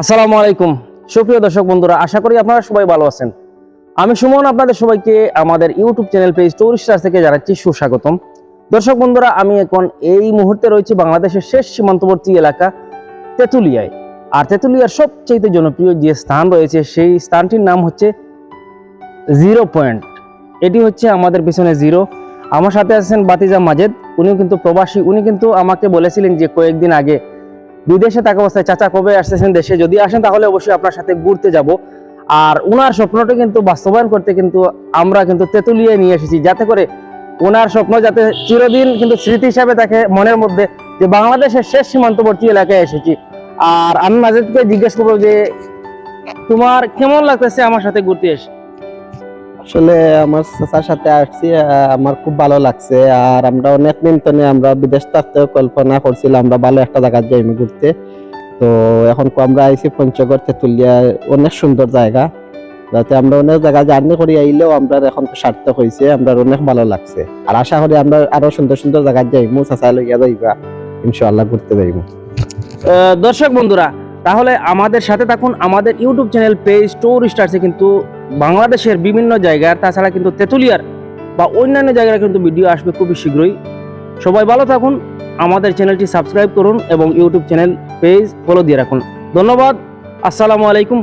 আসসালামু আলাইকুম। সুপ্রিয় দর্শক বন্ধুরা, আশা করি আপনারা সবাই ভালো আছেন। আমি সুমন, আপনাদের সবাইকে আমাদের ইউটিউব চ্যানেল পেজ টুরিস্টার থেকে জানাচ্ছি সুস্বাগতম। দর্শক বন্ধুরা, আমি এখন এই মুহূর্তে রয়েছি বাংলাদেশের শেষ সীমান্তবর্তী এলাকা তেঁতুলিয়ায়। আর তেঁতুলিয়ার সবচেয়ে জনপ্রিয় যে স্থান রয়েছে, সেই স্থানটির নাম হচ্ছে জিরো পয়েন্ট। এটি হচ্ছে আমাদের পিছনে জিরো। আমার সাথে আছেন বাতিজা মাজেদ, উনিও কিন্তু প্রবাসী। উনি কিন্তু আমাকে বলেছিলেন যে কয়েকদিন আগে বিদেশে থাকা অবস্থায় চাচা কবে আসতেছেন দেশে? যদি আসেন, তাহলে অবশ্যই আপনার সাথে ঘুরতে যাব। আর ওনার স্বপ্নটা কিন্তু বাস্তবায়ন করতে কিন্তু আমরা কিন্তু তেঁতুলিয়ে নিয়ে এসেছি, যাতে করে ওনার স্বপ্ন যাতে চিরদিন কিন্তু স্মৃতি হিসাবে থাকে মনের মধ্যে যে বাংলাদেশের শেষ সীমান্তবর্তী এলাকায় এসেছি। আর আমি মাজেদকে জিজ্ঞেস করব যে, তোমার কেমন লাগতেছে আমার সাথে ঘুরতে এসে? আসলে আমার চাচার সাথে আসছি আমার খুব ভালো লাগছে। আর আমরা অনেক নিয়ে আমরা বিদেশ থাকতেও কল্পনা করছিলাম আমরা ভালো একটা জায়গায় যাই ঘুরতে। তো এখন আমরা আইছি পঞ্চগড়, তেঁতুলিয়া, অনেক সুন্দর জায়গা। যাতে আমরা অনেক জায়গা জার্নি করি, আইলেও আমরা এখন সার্থক হয়েছে আমরা অনেক ভালো লাগছে। আর আশা করি আমরা আরও সুন্দর সুন্দর জায়গায় যাইমু চাচা লইয়া যাইবা। ইনশাআল্লাহ ঘুরতে যাইমু। দর্শক বন্ধুরা তাহলে আমাদের সাথে থাকুন আমাদের ইউটিউব চ্যানেল পেজ টোর স্টার্সে কিন্তু বাংলাদেশের বিভিন্ন জায়গার, তাছাড়া কিন্তু তেঁতুলিয়ার বা অন্যান্য জায়গায় কিন্তু ভিডিও আসবে খুবই শীঘ্রই। সবাই ভালো থাকুন, আমাদের চ্যানেলটি সাবস্ক্রাইব করুন এবং ইউটিউব চ্যানেল পেজ ফলো দিয়ে রাখুন। ধন্যবাদ, আসসালামু আলাইকুম।